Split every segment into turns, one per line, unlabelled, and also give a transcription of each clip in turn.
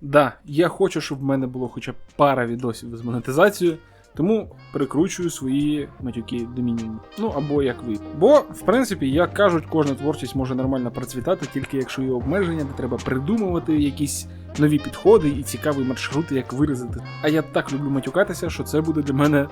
Да, я хочу, щоб в мене було хоча б пара відосів з монетизацією, тому прикручую свої матюки до мінімуму. Ну або як ви. Бо, в принципі, як кажуть, кожна творчість може нормально процвітати, тільки якщо є обмеження, де треба придумувати якісь нові підходи і цікаві маршрути, як виразити. А я так люблю матюкатися, що це буде для мене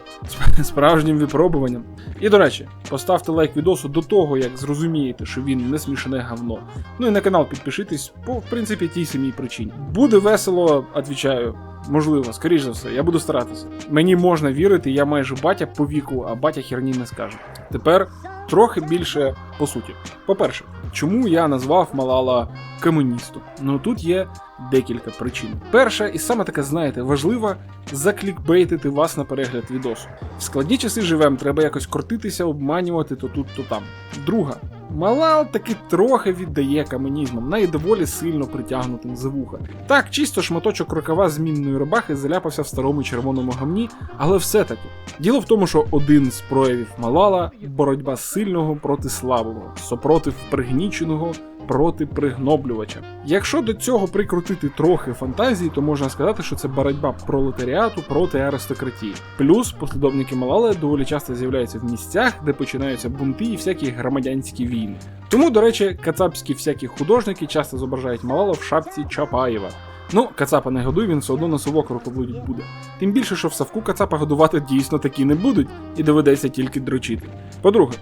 справжнім випробуванням. І до речі, поставте лайк відосу до того, як зрозумієте, що він не смішне говно. Ну і на канал підпишитесь по в принципі тій самій причині. Буде весело, відвічаю. Можливо, скоріш за все, я буду старатися. Мені можна вірити, я майже батя по віку, а батя херні не скаже. Тепер трохи більше по суті. По-перше, чому я назвав Малала комуністом? Ну тут є декілька причин. Перша, і саме така, знаєте, важлива заклікбейтити вас на перегляд відосу. В складні часи живем, треба якось крутитися, обманювати то тут, то там. Друга. Малал таки трохи віддає каменізмом, навіть доволі сильно притягнутим за вуха. Так, чисто шматочок рукава змінної рубахи заляпався в старому червоному гамні, але все-таки. Діло в тому, що один з проявів Малала боротьба сильного проти слабого, супротив пригніченого проти пригноблювача. Якщо до цього прикрутити трохи фантазії, то можна сказати, що це боротьба пролетаріату проти аристократії. Плюс послідовники Малали доволі часто з'являються в місцях, де починаються бунти і всякі громадянські війни. Тому, до речі, кацапські всякі художники часто зображають Малала в шапці Чапаєва. Ну, кацапа не годуй, він все одно на совок рукоблудить буде. Тим більше, що в савку кацапа годувати дійсно такі не будуть, і доведеться тільки дрочити. По-друге,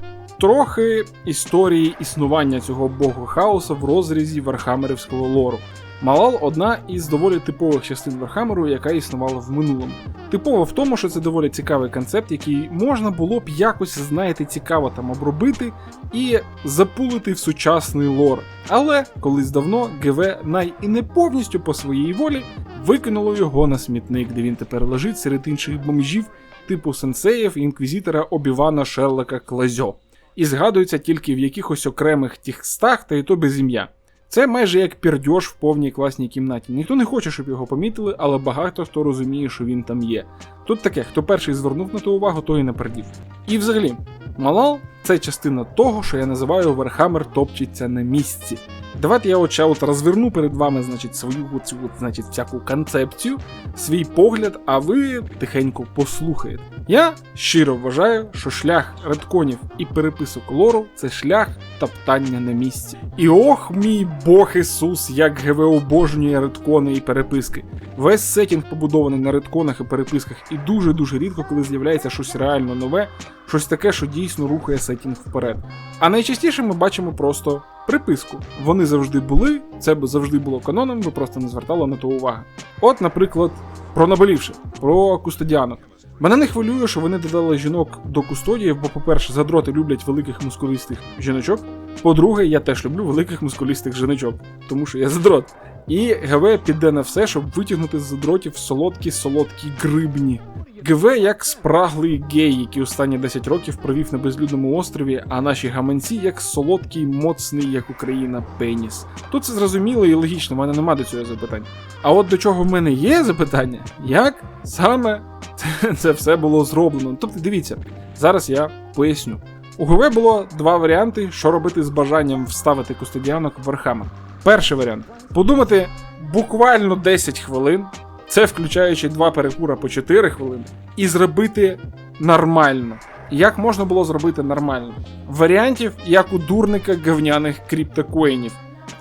трохи історії існування цього богу хаоса в розрізі Вархамерівського лору. Малал одна із доволі типових частин Вархамеру, яка існувала в минулому. Типово в тому, що це доволі цікавий концепт, який можна було б якось, знаєте, цікаво там обробити і запулити в сучасний лор. Але колись давно ГВ най і не повністю по своїй волі викинуло його на смітник, де він тепер лежить серед інших бомжів, типу сенсеїв і інквізитора Обівана Шерлока Клазьо. І згадується тільки в якихось окремих текстах, та й то без ім'я. Це майже як пірдьош в повній класній кімнаті. Ніхто не хоче, щоб його помітили, але багато хто розуміє, що він там є. Тут таке, хто перший звернув на то увагу, той і не пердів. І взагалі, Малал це частина того, що я називаю Вархаммер топчеться на місці. Давайте я от от розверну перед вами, значить, свою цю от, значить, всяку концепцію, свій погляд, а ви тихенько послухаєте. Я щиро вважаю, що шлях редконів і переписок лору це шлях топтання на місці. І ох, мій Бог Ісус, як ГВ обожнює редкони і переписки. Весь сетінг побудований на редконах і переписках, і дуже-дуже рідко, коли з'являється щось реально нове, щось таке, що дійсно рухає сетінг вперед. А найчастіше ми бачимо просто приписку. Вони завжди були, це завжди було каноном, ви просто не звертали на то уваги. От, наприклад, про наболівше, про кустодіанок. Мене не хвилює, що вони додали жінок до кустодіїв, бо, по-перше, задроти люблять великих мускулістих жіночок. По-друге, я теж люблю великих мускулістих жіночок, тому що я задрот. І ГВ піде на все, щоб витягнути з задротів солодкі солодкі грибні. ГВ як спраглий гей, який останні 10 років провів на безлюдному острові, а наші гаманці як солодкий, моцний, як Україна, пеніс. Тут це зрозуміло і логічно, в мене нема до цього запитань. А от до чого в мене є запитання, як саме це, все було зроблено. Тобто, дивіться, зараз я поясню. У ГВ було два варіанти, що робити з бажанням вставити кустодіанок в Вархаммер. Перший варіант подумати буквально 10 хвилин, це включаючи два перекура по 4 хвилини, і зробити нормально. Як можна було зробити нормально? Варіантів, як у дурника говняних криптокоїнів.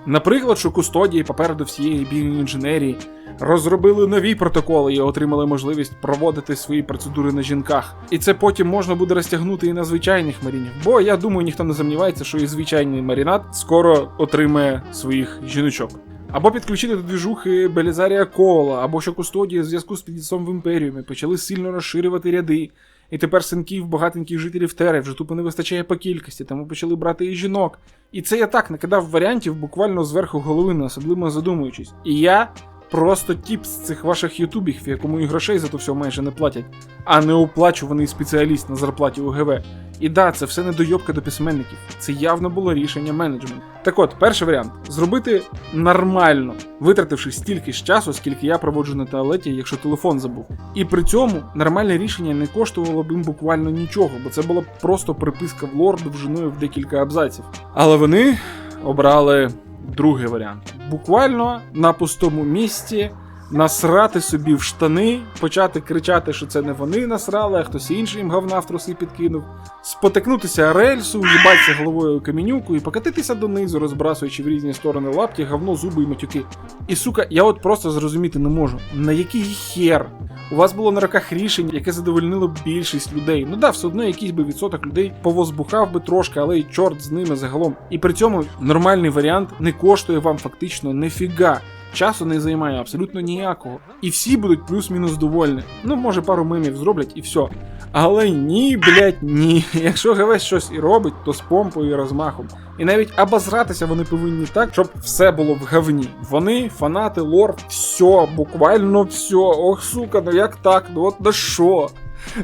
Наприклад, що кустодії попереду всієї біоінженерії розробили нові протоколи і отримали можливість проводити свої процедури на жінках. І це потім можна буде розтягнути і на звичайних марінів. Бо я думаю, ніхто не сумнівається, що і звичайний марінад скоро отримає своїх жіночок. Або підключити до двіжухи Белізарія Кола, або що кустодії в зв'язку з підліцом в імперіумі почали сильно розширювати ряди. І тепер синків багатеньких жителів Тери вже тупо не вистачає по кількості, тому почали брати і жінок. І це я так накидав варіантів буквально зверху голови, не особливо задумуючись. І я просто тіп з цих ваших ютубів, якому і грошей за то все майже не платять, а не оплачуваний спеціаліст на зарплаті УГВ. І да, це все недойобка до письменників. Це явно було рішення менеджменту. Так от, перший варіант зробити нормально, витративши стільки ж часу, скільки я проводжу на туалеті, якщо телефон забув. І при цьому нормальне рішення не коштувало б їм буквально нічого, бо це була просто приписка в лор довжиною в декілька абзаців. Але вони обрали другий варіант. Буквально на пустому місці насрати собі в штани, почати кричати, що це не вони насрали, а хтось інший їм говна в труси підкинув, спотикнутися рельсу, їбатися головою у камінюку і покатитися донизу, розбрасуючи в різні сторони лапті, говно, зуби і матюки. І сука, я от просто зрозуміти не можу, на який хер у вас було на руках рішення, яке задовольнило більшість людей. Ну да, все одно якийсь би відсоток людей повозбухав би трошки, але й чорт з ними загалом. І при цьому нормальний варіант не коштує вам фактично нефіга. Часу не займає абсолютно ніякого. І всі будуть плюс-мінус довольні. Ну, може, пару мемів зроблять і все. Але ні, блять, ні. Якщо ГВ щось і робить, то з помпою і розмахом. І навіть обозратися вони повинні так, щоб все було в говні. Вони, фанати, лор, все, буквально все. Ох, сука, ну як так? Ну от на що?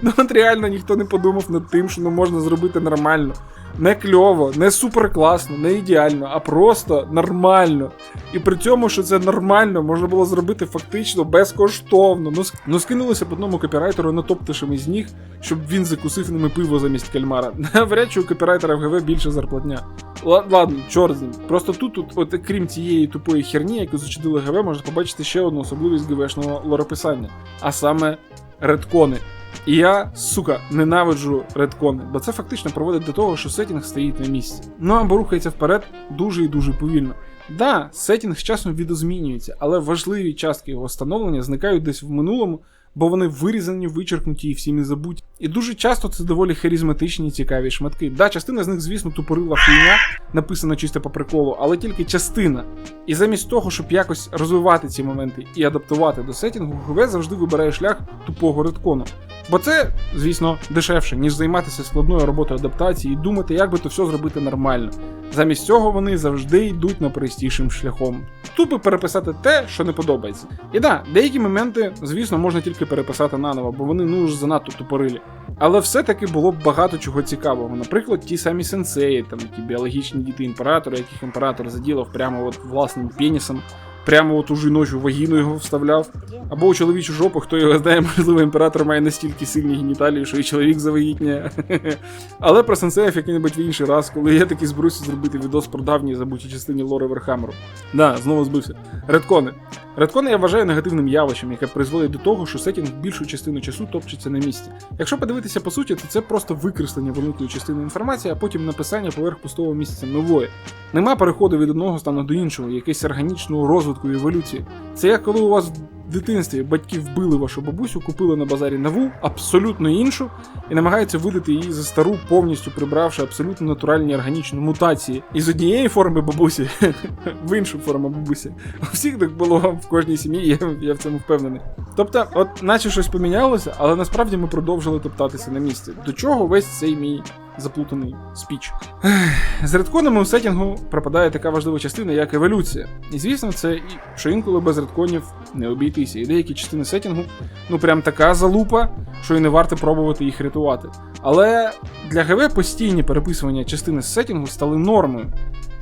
Ну от реально ніхто не подумав над тим, що ну можна зробити нормально. Не кльово, не супер класно, не ідеально, а просто нормально. І при цьому, що це нормально, можна було зробити фактично безкоштовно. Ну, ну скинулися б одному копірайтеру натоптишем із ніг, щоб він закусив ними пиво замість кальмара. Навряд чи у копірайтера в ГВ більше зарплатня. Ла- Ладно, чорт з ним. Просто тут, тут, от, крім цієї тупої херні, яку зачудили ГВ, можна побачити ще одну особливість ГВшного лорописання, а саме редкони. І я, сука, ненавиджу редкони, бо це фактично приводить до того, що сетінг стоїть на місці. Ну або рухається вперед дуже і дуже повільно. Да, сетінг з часом відозмінюється, але важливі частки його становлення зникають десь в минулому, бо вони вирізані, вичеркнуті і всіми забуті. І дуже часто це доволі харизматичні цікаві шматки. Да, частина з них, звісно, тупорила хуйня, написана чисто по приколу, але тільки частина. І замість того, щоб якось розвивати ці моменти і адаптувати до сетінгу, ГВ завжди вибирає шлях тупого редкону. Бо це, звісно, дешевше, ніж займатися складною роботою адаптації і думати, як би то все зробити нормально. Замість цього вони завжди йдуть найпростішим шляхом. Тупо переписати те, що не подобається. І да, деякі моменти, звісно, можна тільки переписати наново, бо вони ну ж занадто тупорилі. Але все-таки було б багато чого цікавого. Наприклад, ті самі сенсеї, там ті біологічні діти імператора, яких імператор заділав прямо от власним пенісом. Прямо от у жіночу вагіну його вставляв. Або у чоловічу жопу, хто його знає, можливо, імператор має настільки сильні геніталії, що і чоловік завагітняє. Але про сенсеїв який-небудь в інший раз, коли я таки зберуся зробити відос про давні забуті частині Лори Верхамеру. Да, знову збився. Редкони. Редкони я вважаю негативним явищем, яке призводить до того, що сетінг більшу частину часу топчеться на місці. Якщо подивитися по суті, то це просто викреслення великої частини інформації, а потім написання поверх пустого місяця нової. Нема переходу від одного стану до іншого, якийсь органічного розвитку і еволюції. Це як коли у вас в дитинстві батьки вбили вашу бабусю, купили на базарі нову, абсолютно іншу, і намагаються видати її за стару, повністю прибравши абсолютно натуральні органічні мутації. Із однієї форми бабусі в іншу форму бабусі. У всіх так було в кожній сім'ї, я, я в цьому впевнений. Тобто, от наче щось помінялося, але насправді ми продовжили топтатися на місці. До чого весь цей мій заплутаний спіч. З редконами у сетінгу пропадає така важлива частина, як еволюція. І звісно, це і що інколи без редконів не обійтися. І деякі частини сетінгу, ну прям така залупа, що і не варто пробувати їх рятувати. Але для ГВ постійні переписування частини з сетінгу стали нормою,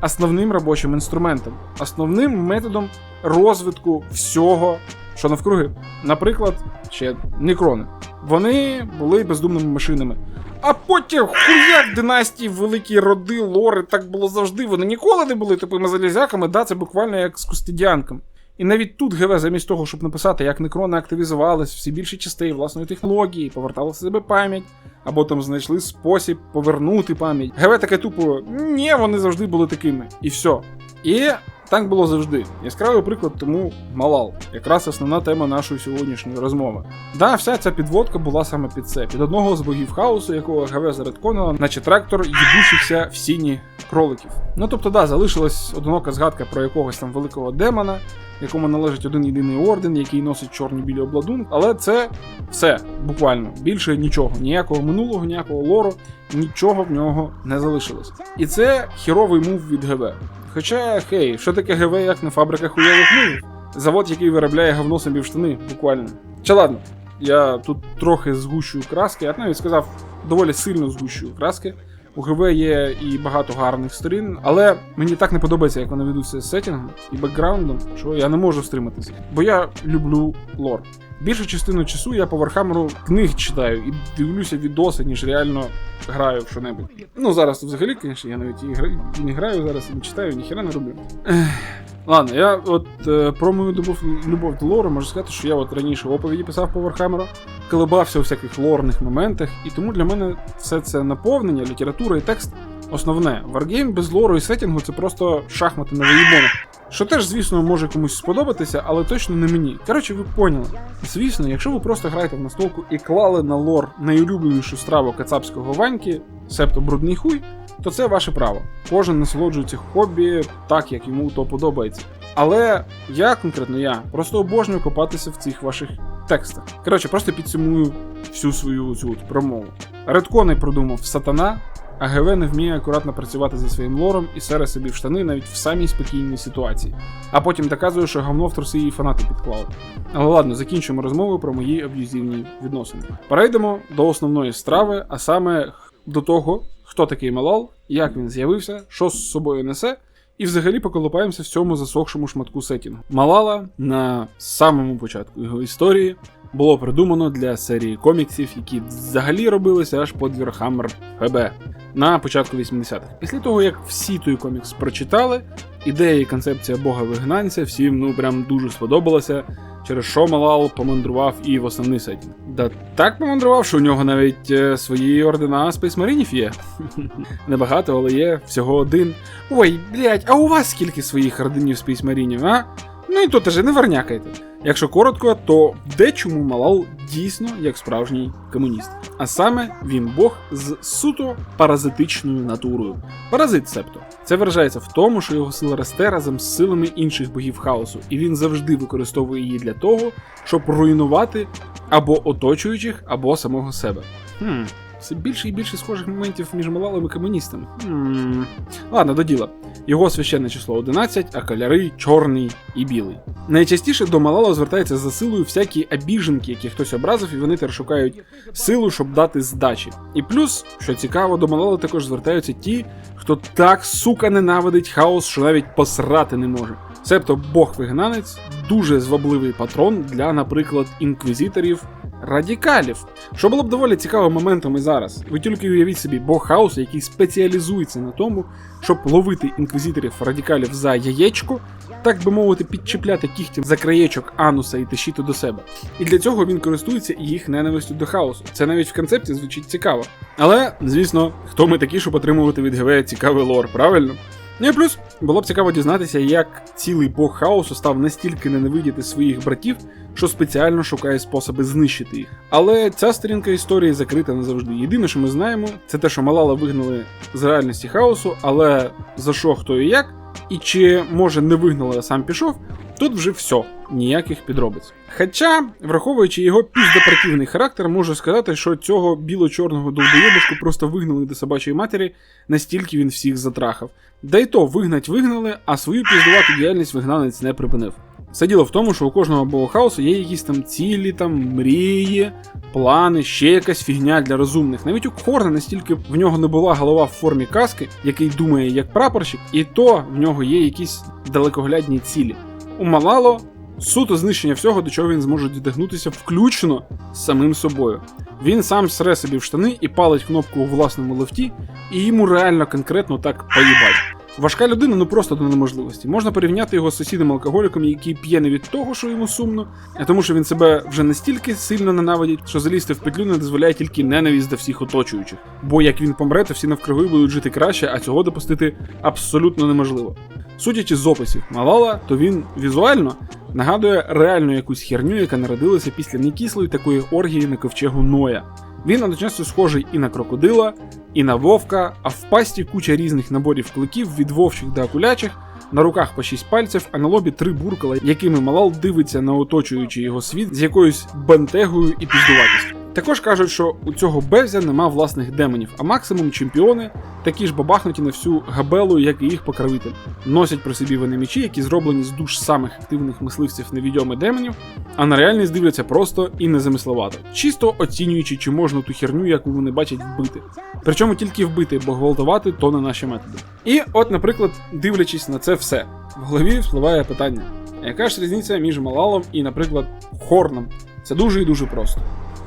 основним робочим інструментом, основним методом розвитку всього, що навкруги. Наприклад, ще некрони. Вони були бездумними машинами. А потім хуяк династії, великі роди, лори, так було завжди. Вони ніколи не були тупими залізяками, да, це буквально як з кустидіанком. І навіть тут ГВ, замість того, щоб написати, як некрони активізувались, всі більші частей власної технології, повертали себе пам'ять, або там знайшли спосіб повернути пам'ять. ГВ таке тупо, ні, вони завжди були такими. І все. І так було завжди. Яскравий приклад тому Малал, якраз основна тема нашої сьогоднішньої розмови. Да, вся ця підводка була саме під це, під одного з богів хаосу, якого ГВ заредконила, наче трактор їбучився в сіні кроликів. Ну тобто, да, залишилась одинока згадка про якогось там великого демона, якому належить один єдиний орден, який носить чорні білі обладунки, але це все буквально більше нічого, ніякого минулого, ніякого лору, нічого в нього не залишилось. І це хіровий мув від ГВ. Хоча, хей, що таке ГВ, як не фабрика хуйових мувів? Завод, який виробляє говно собі в штани, буквально. Чи ладно, я тут трохи згущую краски, я навіть сказав, доволі сильно згущую краски. У ГВ є і багато гарних сторін, але мені так не подобається, як вони ведуться з сетінгом і бекграундом, що я не можу стриматися. Бо я люблю лор. Більшу частину часу я по Вархамеру книг читаю і дивлюся відоси, ніж реально граю в що-небудь. Ну зараз взагалі, звісно, я навіть і, гра... і не граю зараз, і не читаю, ніхера не роблю. Ладно, я от е, про мою любов, любов до лору можу сказати, що я от раніше оповіді писав по Вархаммеру, колебався у всяких лорних моментах, і тому для мене все це наповнення, література і текст основне. Варгейм без лору і сеттінгу це просто шахмати на воєбонах. Що теж, звісно, може комусь сподобатися, але точно не мені. Коротше, ви поняли. Звісно, якщо ви просто граєте в настолку і клали на лор найулюбленішу страву кацапського ваньки, себто брудний хуй, то це ваше право. Кожен насолоджується хобі так, як йому то подобається. Але я, конкретно я, просто обожнюю копатися в цих ваших текстах. Коротше, просто підсумую всю свою цю от промову. Редкони продумав сатана, а ГВ не вміє акуратно працювати зі своїм лором і сере собі в штани навіть в самій спокійній ситуації. А потім доказує, що говно в труси її фанати підклали. Але ладно, закінчимо розмову про мої аб'юзивні відносини. Перейдемо до основної страви, а саме до того, хто такий Малал, як він з'явився, що з собою несе, і взагалі поколупаємося в цьому засохшому шматку сетінгу. Малала на самому початку його історії було придумано для серії коміксів, які взагалі робилися аж під Warhammer ФБ на початку 80-х. Після того, як всі той комікс прочитали, ідея і концепція бога вигнанця всім ну прям дуже сподобалася. Через що Малал помандрував і в основний сетінг. Да так помандрував, що у нього навіть е, свої ордена спейсмарінів є. Небагато, але є всього один. Ой, блядь, а у вас скільки своїх орденів спейсмарінів, а? Ну і то теж не вернякайте. Якщо коротко, то дечому Малал дійсно як справжній комуніст. А саме він Бог з суто паразитичною натурою. Паразит, себто. Це виражається в тому, що його сила росте разом з силами інших богів хаосу, і він завжди використовує її для того, щоб руйнувати або оточуючих, або самого себе. Хм, все більше і більше схожих моментів між Малалом і комуністами. Хм. Ладно, до діла. Його священне число 11, а кольори чорний і білий. Найчастіше до Малала звертається за силою всякі обіженки, які хтось образив, і вони тепер шукають силу, щоб дати здачі. І плюс, що цікаво, до Малала також звертаються ті, хто так сука ненавидить хаос, що навіть посрати не може. Себто Бог-вигнанець дуже звабливий патрон для, наприклад, інквізиторів. Радікалів, що було б доволі цікавим моментом і зараз. Ви тільки уявіть собі бог хаосу, який спеціалізується на тому, щоб ловити інквізиторів радикалів за яєчко, так би мовити, підчіпляти кігтям за краєчок ануса і тащити до себе. І для цього він користується їх ненавистю до хаосу. Це навіть в концепті звучить цікаво. Але, звісно, хто ми такі, щоб отримувати від ГВ цікавий лор, правильно? Ну і плюс було б цікаво дізнатися, як цілий бог хаосу став настільки ненавидіти своїх братів, що спеціально шукає способи знищити їх. Але ця сторінка історії закрита назавжди. Єдине, що ми знаємо, це те, що Малала вигнали з реальності хаосу, але за що хто і як, і чи може не вигнали, а сам пішов, тут вже все, ніяких підробиць. Хоча, враховуючи його піздопротивний характер, можу сказати, що цього біло-чорного долбоєбушку просто вигнали до собачої матері, настільки він всіх затрахав. Да й то вигнать вигнали, а свою піздувату діяльність вигнанець не припинив. Все діло в тому, що у кожного богохаусу є якісь там цілі, там мрії, плани, ще якась фігня для розумних. Навіть у Хорна настільки в нього не була голова в формі каски, який думає як прапорщик, і то в нього є якісь далекоглядні цілі. У Малало суто знищення всього, до чого він зможе додягнутися, включно з самим собою. Він сам сре собі в штани і палить кнопку у власному лифті, і йому реально конкретно так поїбать. Важка людина, ну просто до неможливості. Можна порівняти його з сусідом алкоголіком, який п'є не від того, що йому сумно, а тому, що він себе вже настільки сильно ненавидить, що залізти в петлю не дозволяє тільки ненависть до всіх оточуючих. Бо як він помре, то всі навкруги будуть жити краще, а цього допустити абсолютно неможливо. Судячи з описів Малала, то він візуально нагадує реальну якусь херню, яка народилася після некислої такої оргії на ковчегу Ноя. Він одночасно схожий і на крокодила, і на вовка, а в пасті куча різних наборів кликів від вовчих до акулячих, на руках по шість пальців, а на лобі три буркала, якими Малал дивиться на оточуючий його світ з якоюсь бентегою і піздуватістю. Також кажуть, що у цього Бевзя нема власних демонів, а максимум чемпіони, такі ж бабахнуті на всю габелу, як і їх покровитель. Носять при собі вони мечі, які зроблені з душ самих активних мисливців невідомих демонів, а на реальність дивляться просто і незамисловато, чисто оцінюючи, чи можна ту херню, яку вони бачать, вбити. Причому тільки вбити, бо гвалтувати то не наші методи. І от, наприклад, дивлячись на це все, в голові впливає питання: яка ж різниця між Малалом і, наприклад, Хорном? Це дуже і дуже просто.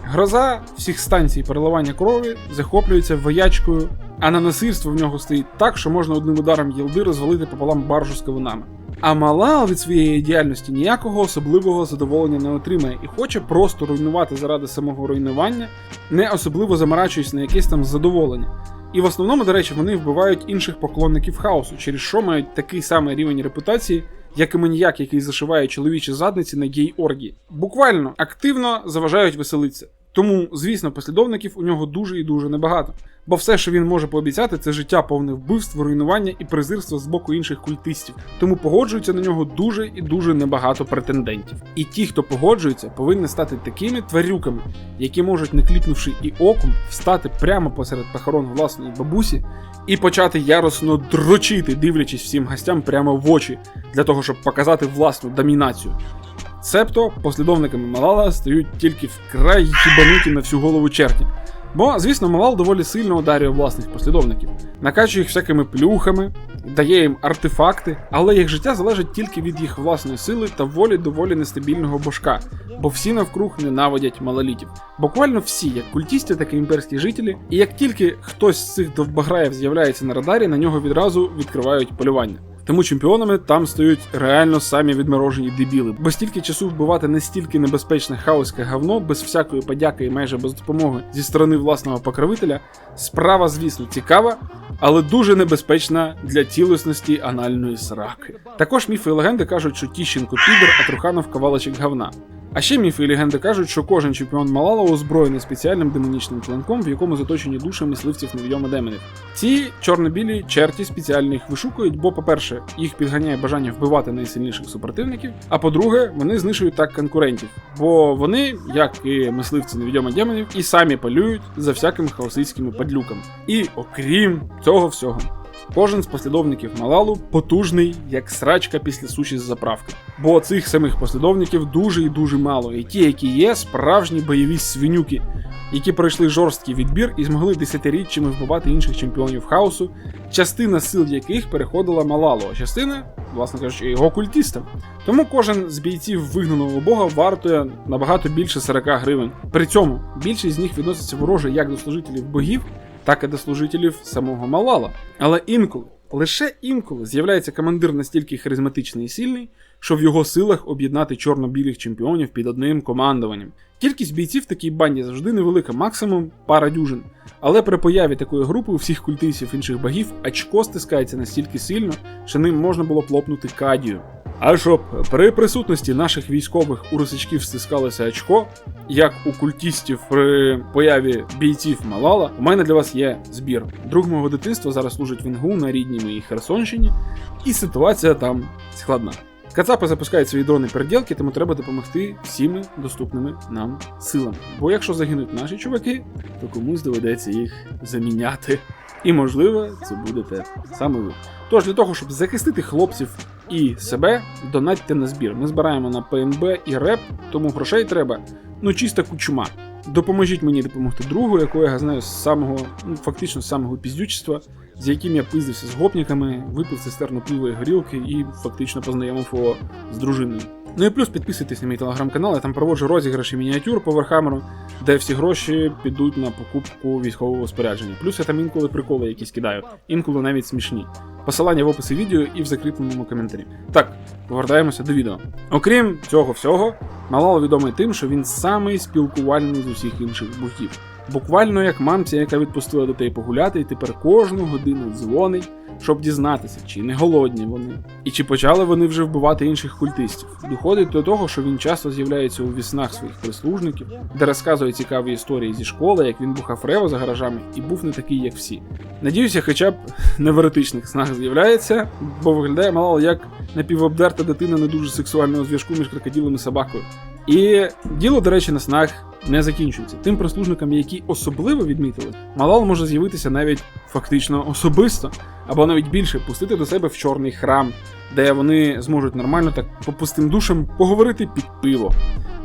Гроза всіх станцій переливання крові захоплюється воячкою, а на насильство в нього стоїть так, що можна одним ударом єлди розвалити пополам баржу з кавунами. А Малал від своєї діяльності ніякого особливого задоволення не отримає і хоче просто руйнувати заради самого руйнування, не особливо заморачуючись на якесь там задоволення. І в основному, до речі, вони вбивають інших поклонників хаосу, через що мають такий самий рівень репутації, як і маніяк, який зашиває чоловічі задниці на гей-оргії. Буквально активно заважають веселитися. Тому, звісно, послідовників у нього дуже і дуже небагато. Бо все, що він може пообіцяти, це життя повне вбивств, руйнування і презирства з боку інших культистів. Тому погоджується на нього дуже і дуже небагато претендентів. І ті, хто погоджується, повинні стати такими тварюками, які можуть, не кліпнувши і оком, встати прямо посеред похорон власної бабусі і почати яростно дрочити, дивлячись всім гостям прямо в очі, для того, щоб показати власну домінацію. Цебто послідовниками Малала стають тільки вкрай хібануті на всю голову черті. Бо, звісно, Малал доволі сильно ударює власних послідовників, накачує їх всякими плюхами, дає їм артефакти, але їх життя залежить тільки від їх власної сили та волі доволі нестабільного божка, бо всі навкруг ненавидять малолітів. Буквально всі, як культісти, так і імперські жителі, і як тільки хтось з цих довбограїв з'являється на радарі, на нього відразу відкривають полювання. Тому чемпіонами там стають реально самі відморожені дебіли, бо стільки часу вбивати настільки небезпечне хаоське говно без всякої подяки і майже без допомоги зі сторони власного покровителя, справа, звісно, цікава, але дуже небезпечна для цілісності анальної сраки. Також міфи і легенди кажуть, що Тіщенко підер, а Труханов кавалочок говна. А ще міфи і легенди кажуть, що кожен чемпіон Малала озброєний спеціальним демонічним клинком, в якому заточені душі мисливців невідомо демонів. Ці чорно-білі черті спеціально їх вишукують, бо, по-перше, їх підганяє бажання вбивати найсильніших супротивників. А по-друге, вони знищують так конкурентів, бо вони, як і мисливці невідомо демонів, і самі полюють за всякими хаосицькими падлюками. І окрім цього всього. Кожен з послідовників Малалу потужний, як срачка після суші з заправки. Бо цих самих послідовників дуже і дуже мало, і ті, які є, справжні бойові свинюки, які пройшли жорсткий відбір і змогли десятиріччями вбивати інших чемпіонів хаосу, частина сил яких переходила Малалу, а частина, власне кажучи, його культістам. Тому кожен з бійців вигнаного бога вартує набагато більше 40 гривень. При цьому більшість з них відноситься вороже як до служителів богів, так і до служителів самого Малала. Але інколи, лише інколи з'являється командир настільки харизматичний і сильний, що в його силах об'єднати чорно-білих чемпіонів під одним командуванням. Кількість бійців в такій банді завжди невелика, максимум пара дюжин. Але при появі такої групи у всіх культистів інших богів очко стискається настільки сильно, що ним можна було б лопнути кадію. А щоб при присутності наших військових у русичків стискалося очко, як у культістів при появі бійців Малала, у мене для вас є збір. Друг мого дитинства зараз служить в ІНГУ на рідній моїй Херсонщині, і ситуація там складна. Кацапи запускають свої дрони переділки, тому треба допомогти всіми доступними нам силами. Бо якщо загинуть наші чуваки, то комусь доведеться їх заміняти. І можливо, це будете саме ви. Тож для того, щоб захистити хлопців і себе, донатьте на збір. Ми збираємо на ПНБ і РЕП, тому грошей треба. Ну чиста кучума. Допоможіть мені допомогти другу, якого я знаю з самого, ну фактично з самого піздючества, з яким я пиздився з гопниками, випив цистерну пива і горілки і фактично познайомив його з дружиною. Ну і плюс підписуйтесь на мій телеграм-канал, я там проводжу розіграші мініатюр по Вархамеру, де всі гроші підуть на покупку військового спорядження. Плюс я там інколи приколи якісь кидаю, інколи навіть смішні. Посилання в описі відео і в закріпленому коментарі. Так, повертаємося до відео. Окрім цього всього, Малал відомий тим, що він самий спілкувальний з усіх інших богів. Буквально як мамця, яка відпустила дітей погуляти, і тепер кожну годину дзвонить, щоб дізнатися, чи не голодні вони, і чи почали вони вже вбивати інших культистів. Доходить до того, що він часто з'являється у віснах своїх прислужників, де розказує цікаві історії зі школи, як він бухав рево за гаражами і був не такий, як всі. Надіюся, хоча б не в еротичних снах з'являється, бо виглядає мало як напівобдерта дитина не дуже сексуального зв'язку між крокодилом і собакою. І діло, до речі, на снах не закінчується. Тим прислужникам, які особливо відмітили, Малал може з'явитися навіть фактично особисто, або навіть більше пустити до себе в чорний храм, де вони зможуть нормально так по пустим душам поговорити під пиво.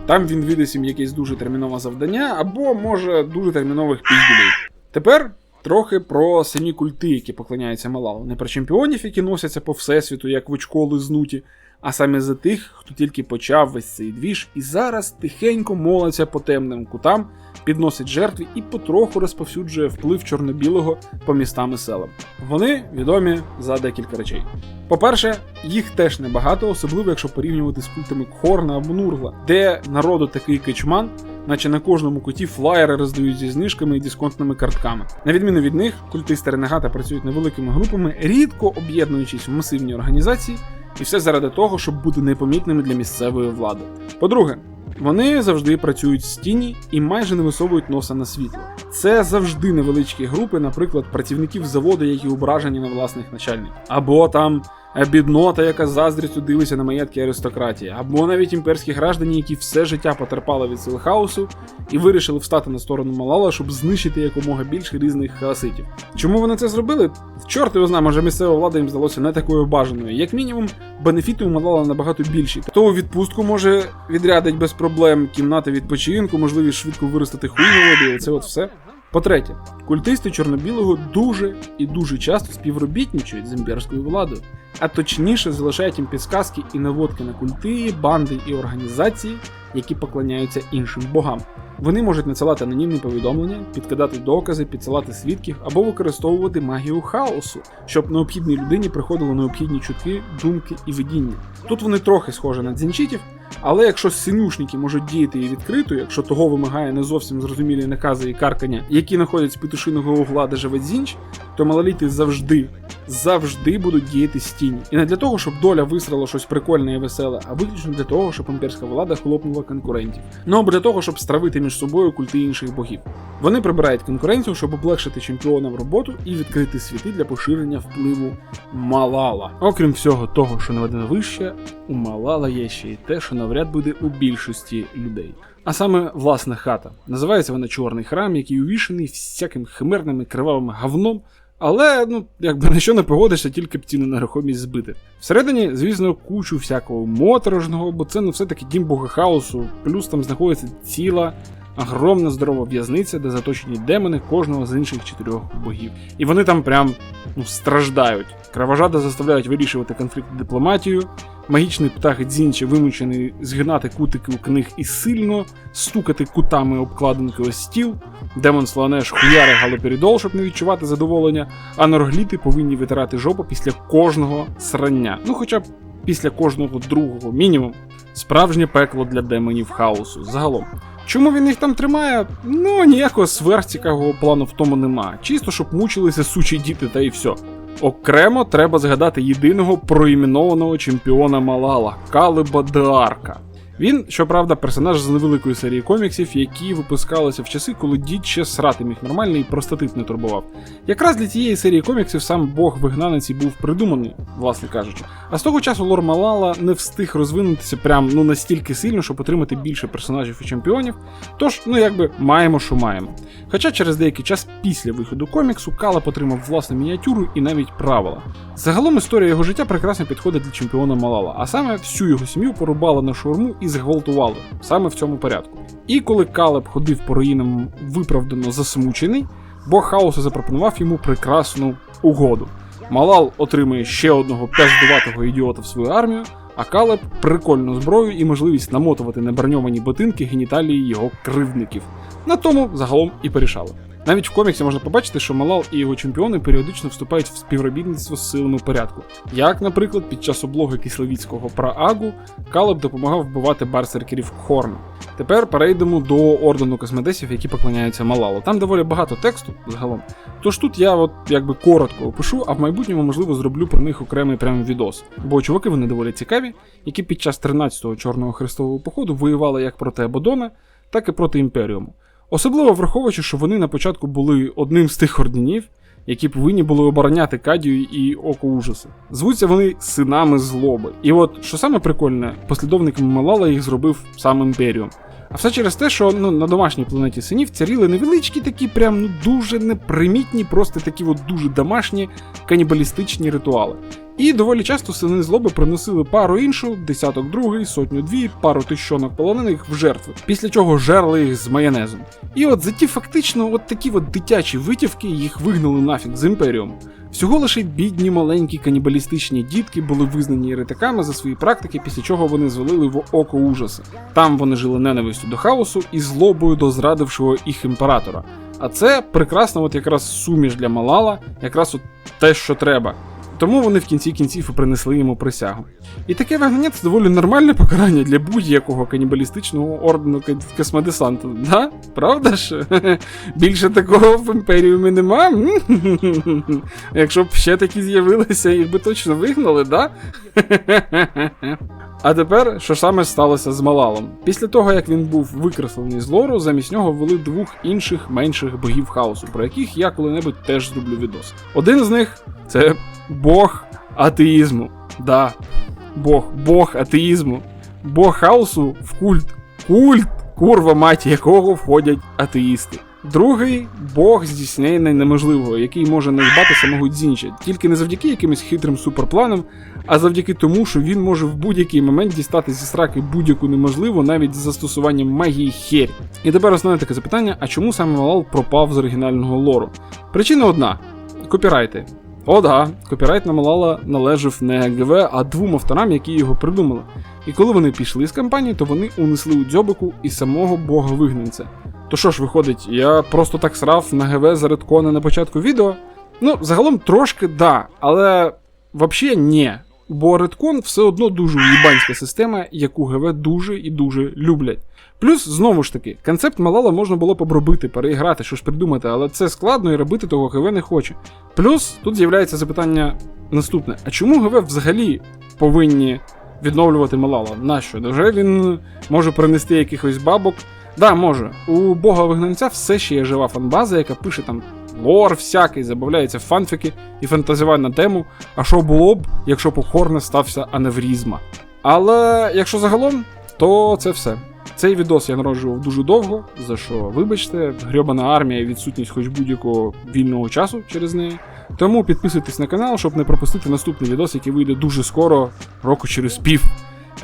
Там він видасть їм якесь дуже термінове завдання, або може дуже термінових пізділей. Тепер. Трохи про самі культи, які поклоняються Малалу. Не про чемпіонів, які носяться по всесвіту, як вичколи знуті, а саме за тих, хто тільки почав весь цей двіж і зараз тихенько молиться по темним кутам, підносить жертви і потроху розповсюджує вплив чорно-білого по містам і селам. Вони відомі за декілька речей. По-перше, їх теж небагато, особливо якщо порівнювати з культами Хорна або Нургла, де народу такий кичман, наче на кожному куті флаєри роздають зі знижками і дисконтними картками. На відміну від них, культисти ренегата працюють невеликими групами, рідко об'єднуючись в масивні організації, і все заради того, щоб бути непомітними для місцевої влади. По-друге, вони завжди працюють в стіні і майже не висовують носа на світло. Це завжди невеличкі групи, наприклад, працівників заводу, які ображені на власних начальників, або там біднота, яка з заздрістю дивиться на маєтки аристократії, або навіть імперські граждані, які все життя потерпали від сил хаосу і вирішили встати на сторону Малала, щоб знищити якомога більше різних хаоситів. Чому вони це зробили? Чорт його знає, може місцева влада їм здалося не такою бажаною. Як мінімум, бенефіти у Малала набагато більші. То у відпустку може відрядить без проблем кімнати відпочинку, можливість швидко виростити хуй на воді, оце от все. По-третє, культисти чорно-білого дуже і дуже часто співробітничають з імперською владою, а точніше залишають їм підсказки і наводки на культи, банди і організації, які поклоняються іншим богам. Вони можуть надсилати анонімні повідомлення, підкидати докази, підсилати свідків або використовувати магію хаосу, щоб необхідній людині приходили необхідні чутки, думки і видіння. Тут вони трохи схожі на дзінчитів, але якщо синюшники можуть діяти і відкрито, якщо того вимагає не зовсім зрозумілі накази і каркання, які знаходять з петушиного угла, де живе дзінч, то малоліти завжди, завжди будуть діяти з тіні. І не для того, щоб доля висрала щось прикольне і веселе, а виключно для того, щоб імперська влада хлопнула конкурентів. Ну або для того, щоб стравити між собою культи інших богів. Вони прибирають конкуренцію, щоб облегшити чемпіонам роботу і відкрити світи для поширення впливу Малала. Окрім всього того, що наведено вище, у Малала є ще й те, що навряд буде у більшості людей. А саме власна хата. Називається вона Чорний храм, який увішаний всяким химерним і кривавим говном. Але, ну, якби на що не погодишся, тільки б ціну на нерухомість збити. Всередині, звісно, кучу всякого моторожного, бо це ну все-таки дім бога хаосу, плюс там знаходиться ціла огромна здорова в'язниця, де заточені демони кожного з інших чотирьох богів. І вони там прям ну, страждають. Кровожада заставляють вирішувати конфлікти дипломатію. Магічний птах Дзінче вимучений згинати кутики у книг і сильно стукати кутами обкладинки о стіл. Демон Слонеш хуяри галоперідол, щоб не відчувати задоволення, а норгліти повинні витирати жопу після кожного срання. Ну хоча б після кожного другого мінімум. Справжнє пекло для демонів хаосу. Загалом. Чому він їх там тримає? Ну, ніякого сверхцікавого плану в тому нема. Чисто, щоб мучилися сучі діти та і все. Окремо треба згадати єдиного проіменованого чемпіона Малала Калиба Деарка. Він, щоправда, персонаж з невеликої серії коміксів, які випускалися в часи, коли дід ще срати міг нормально і простатит не турбував. Якраз для цієї серії коміксів сам бог вигнанець і був придуманий, власне кажучи. А з того часу лор Малала не встиг розвинутися прям ну настільки сильно, щоб отримати більше персонажів і чемпіонів. Тож, ну якби маємо, що маємо. Хоча через деякий час після виходу коміксу Калап отримав власну мініатюру і навіть правила. Загалом історія його життя прекрасно підходить для чемпіона Малала, а саме всю його сім'ю порубали на шаурму і зґвалтували саме в цьому порядку. І коли Калеб ходив по руїнам виправдано засмучений, бог хаосу запропонував йому прекрасну угоду. Малал отримує ще одного пездуватого ідіота в свою армію, а Калеб прикольну зброю і можливість намотувати на броньовані ботинки геніталії його кривдників. На тому загалом і порішали. Навіть в коміксі можна побачити, що Малал і його чемпіони періодично вступають в співробітництво з силами порядку. Як, наприклад, під час облоги Кисловіцького Праагу Калеб допомагав вбивати барсеркерів Хорна. Тепер перейдемо до ордену космедесів, які поклоняються Малалу. Там доволі багато тексту загалом. Тож тут я от якби коротко опишу, а в майбутньому, можливо, зроблю про них окремий прям відос. Бо чуваки вони доволі цікаві, які під час 13-го чорного хрестового походу воювали як проти Абодона, так і проти Імперіуму. Особливо враховуючи, що вони на початку були одним з тих орденів, які повинні були обороняти Кадію і Око Ужасу. Звуться вони синами злоби. І от що саме прикольне, послідовниками Малала їх зробив сам Імперіум. А все через те, що ну, на домашній планеті синів царіли невеличкі такі, прям ну дуже непримітні, просто такі от дуже домашні канібалістичні ритуали. І доволі часто сини злоби приносили пару іншу, десяток другий, сотню дві, пару тисячонок полонених в жертви, після чого жерли їх з майонезом. І от за ті фактично от такі от дитячі витівки їх вигнали нафіг з імперіум. Всього лише бідні маленькі канібалістичні дітки були визнані еретиками за свої практики, після чого вони звалили в око ужаси. Там вони жили ненавистю до хаосу і злобою до зрадившого їх імператора. А це прекрасно, от якраз суміш для Малала, якраз от те, що треба. Тому вони в кінці кінців і принесли йому присягу. І таке вигнання це доволі нормальне покарання для будь-якого канібалістичного ордену космодесанту, да? Правда ж? Більше такого в імперіумі нема. Якщо б ще такі з'явилися, їх би точно вигнали, да? А тепер, що саме сталося з Малалом? Після того, як він був викреслений з лору, замість нього ввели двох інших менших богів хаосу, про яких я коли-небудь теж зроблю відос. Один з них це Бог атеїзму. Да. Бог, Бог атеїзму. Бог хаосу в культ. Культ, курва мать якого входять атеїсти. Другий Бог здійснення неможливого, який може наїбати самого Дзінча, тільки не завдяки якимось хитрим суперпланам, а завдяки тому, що він може в будь-який момент дістати зі сраки будь-яку неможливу навіть з застосуванням магії херь. І тепер основне таке запитання: а чому саме Малал пропав з оригінального лору? Причина одна: копірайти. О, да, копірайт на Малала належав не ГВ, а двом авторам, які його придумали. І коли вони пішли з кампанії, то вони унесли у дзьобику і самого бога вигнанця. То що ж виходить, я просто так срав на ГВ за редкони на початку відео? Ну, загалом трошки да, але взагалі ні. Бо редкон все одно дуже уїбанська система, яку ГВ дуже і дуже люблять. Плюс, знову ж таки, концепт Малала можна було б обробити, переіграти, що ж придумати, але це складно і робити того ГВ не хоче. Плюс тут з'являється запитання наступне: а чому ГВ взагалі повинні відновлювати Малала? Нащо? Невже він може принести якихось бабок? Да, може. У бога вигнанця все ще є жива фанбаза, яка пише там лор всякий, забавляється в фанфіки і фантазіває на тему, а що було б, якщо Хорна стався аневрізма. Але якщо загалом, то це все. Цей відос я народжував дуже довго, за що, вибачте, грьобана армія і відсутність хоч будь-якого вільного часу через неї. Тому підписуйтесь на канал, щоб не пропустити наступний відос, який вийде дуже скоро, року через пів.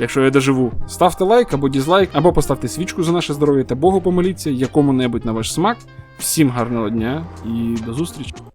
Якщо я доживу, ставте лайк або дізлайк, або поставте свічку за наше здоров'я та Богу помоліться, якому-небудь на ваш смак. Всім гарного дня і до зустрічі!